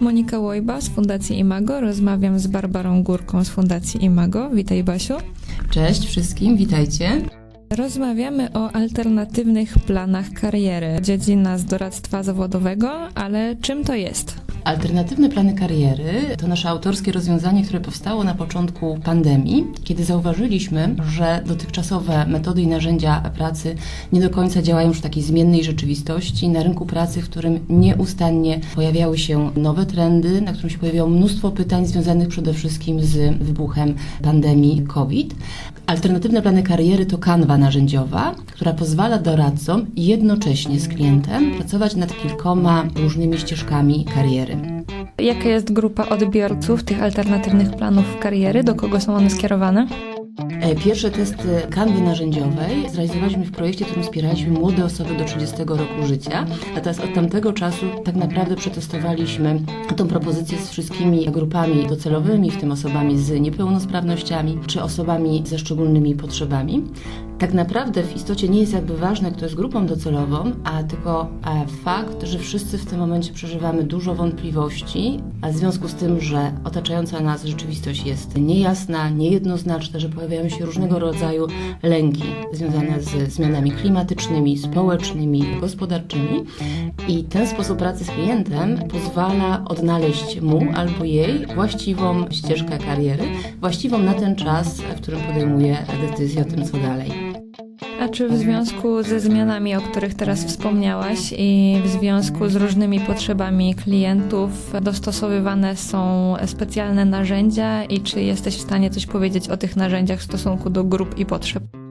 Monika Łojba z Fundacji Imago. Rozmawiam z Barbarą Górką z Fundacji Imago. Witaj Basiu. Cześć wszystkim, witajcie. Rozmawiamy o alternatywnych planach kariery. Dziedzina z doradztwa zawodowego, ale czym to jest? Alternatywne plany kariery to nasze autorskie rozwiązanie, które powstało na początku pandemii, kiedy zauważyliśmy, że dotychczasowe metody i narzędzia pracy nie do końca działają już w takiej zmiennej rzeczywistości na rynku pracy, w którym nieustannie pojawiały się nowe trendy, na którym się pojawiało mnóstwo pytań związanych przede wszystkim z wybuchem pandemii COVID. Alternatywne plany kariery to kanwa narzędziowa, która pozwala doradcom jednocześnie z klientem pracować nad kilkoma różnymi ścieżkami kariery. Jaka jest grupa odbiorców tych alternatywnych planów kariery? Do kogo są one skierowane? E, Pierwsze testy kanwy narzędziowej zrealizowaliśmy w projekcie, którym wspieraliśmy młode osoby do 30 roku życia. Natomiast od tamtego czasu tak naprawdę przetestowaliśmy tą propozycję z wszystkimi grupami docelowymi, w tym osobami z niepełnosprawnościami czy osobami ze szczególnymi potrzebami. Tak naprawdę w istocie nie jest jakby ważne, kto jest grupą docelową, a tylko e, fakt, że wszyscy w tym momencie przeżywamy dużo wątpliwości, a w związku z tym, że otaczająca nas rzeczywistość jest niejasna, niejednoznaczna, że pojawiają się różnego rodzaju lęki związane z zmianami klimatycznymi, społecznymi, gospodarczymi. I ten sposób pracy z klientem pozwala odnaleźć mu albo jej właściwą ścieżkę kariery, właściwą na ten czas, w którym podejmuje decyzję o tym, co dalej. A czy w związku ze zmianami, o których teraz wspomniałaś, i w związku z różnymi potrzebami klientów, dostosowywane są specjalne narzędzia i czy jesteś w stanie coś powiedzieć o tych narzędziach w stosunku do grup i potrzeb?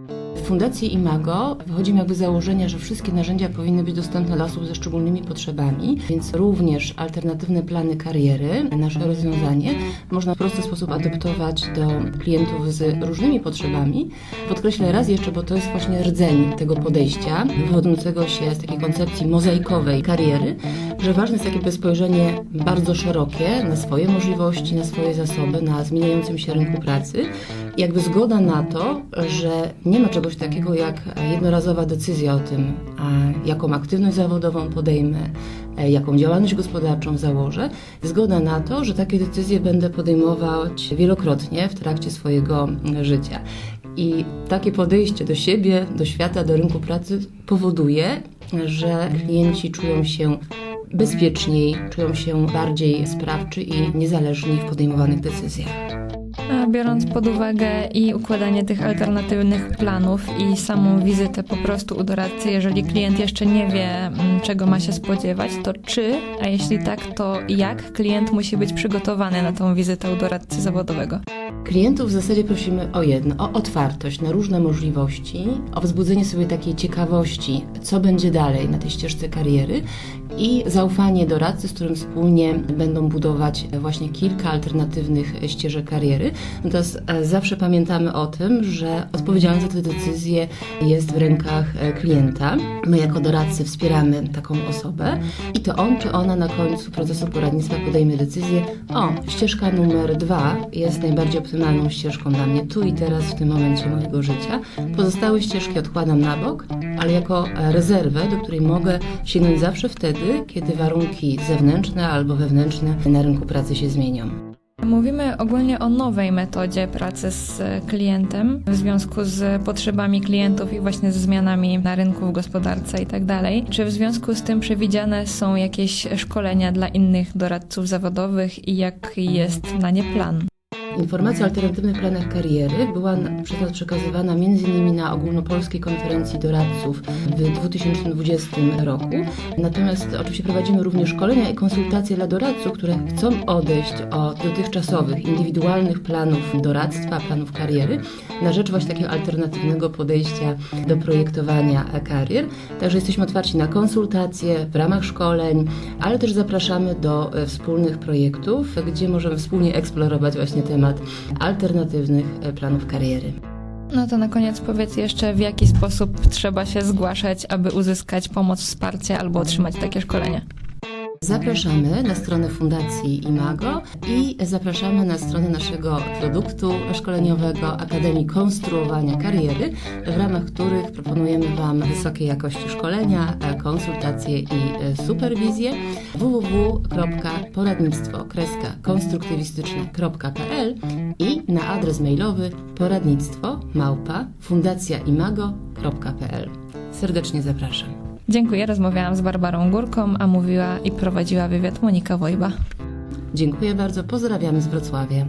Fundacji Imago wychodzimy jakby z założenia, że wszystkie narzędzia powinny być dostępne dla osób ze szczególnymi potrzebami, więc również alternatywne plany kariery, nasze rozwiązanie, można w prosty sposób adaptować do klientów z różnymi potrzebami. Podkreślę raz jeszcze, bo to jest właśnie rdzeń tego podejścia, wywodzącego się z takiej koncepcji mozaikowej kariery, że ważne jest takie spojrzenie bardzo szerokie na swoje możliwości, na swoje zasoby, na zmieniającym się rynku pracy. Jakby zgoda na to, że nie ma czegoś takiego jak jednorazowa decyzja o tym, jaką aktywność zawodową podejmę, e, jaką działalność gospodarczą założę. Zgoda na to, że takie decyzje będę podejmować wielokrotnie w trakcie swojego życia. I takie podejście do siebie, do świata, do rynku pracy powoduje, że klienci czują się bezpieczniej, czują się bardziej sprawczy i niezależni w podejmowanych decyzjach. A biorąc pod uwagę i układanie tych alternatywnych planów i samą wizytę po prostu u doradcy, jeżeli klient jeszcze nie wie, mm, czego ma się spodziewać, to czy, a jeśli tak, to jak klient musi być przygotowany na tą wizytę u doradcy zawodowego? Klientów w zasadzie prosimy o jedno, o otwartość na różne możliwości, o wzbudzenie sobie takiej ciekawości, co będzie dalej na tej ścieżce kariery i zaufanie doradcy, z którym wspólnie będą budować właśnie kilka alternatywnych ścieżek kariery. Natomiast e, zawsze pamiętamy o tym, że odpowiedzialność za te decyzje jest w rękach e, klienta. My jako doradcy wspieramy taką osobę i to on czy ona na końcu procesu poradnictwa podejmie decyzję, o, ścieżka numer dwa jest najbardziej optymalną ścieżką dla mnie tu i teraz w tym momencie mojego życia. Pozostałe ścieżki odkładam na bok, ale jako e, rezerwę, do której mogę sięgnąć zawsze wtedy, kiedy warunki zewnętrzne albo wewnętrzne na rynku pracy się zmienią. Mówimy ogólnie o nowej metodzie pracy z klientem w związku z potrzebami klientów i właśnie ze zmianami na rynku, w gospodarce i tak. Czy w związku z tym przewidziane są jakieś szkolenia dla innych doradców zawodowych i jaki jest na nie plan? Informacja o alternatywnych planach kariery była przez nas przekazywana m.in. na ogólnopolskiej konferencji doradców w 2020 roku. Natomiast oczywiście prowadzimy również szkolenia i konsultacje dla doradców, które chcą odejść od dotychczasowych, indywidualnych planów doradztwa, planów kariery, na rzecz właśnie takiego alternatywnego podejścia do projektowania karier. Także jesteśmy otwarci na konsultacje w ramach szkoleń, ale też zapraszamy do e, wspólnych projektów, gdzie możemy wspólnie eksplorować właśnie temat alternatywnych e, planów kariery. No to na koniec powiedz jeszcze, w jaki sposób trzeba się zgłaszać, aby uzyskać pomoc, wsparcie albo otrzymać takie szkolenie. Zapraszamy na stronę Fundacji Imago i zapraszamy na stronę naszego produktu szkoleniowego Akademii Konstruowania Kariery, w ramach których proponujemy Wam wysokiej jakości szkolenia, konsultacje i e, superwizję www.poradnictwo-konstruktywistyczne.pl i na adres mailowy poradnictwo małpa fundacjaimago.pl. Serdecznie zapraszam. Dziękuję, rozmawiałam z Barbarą Górką, a mówiła i prowadziła wywiad Monika Wojba. Dziękuję bardzo, pozdrawiamy z Wrocławia.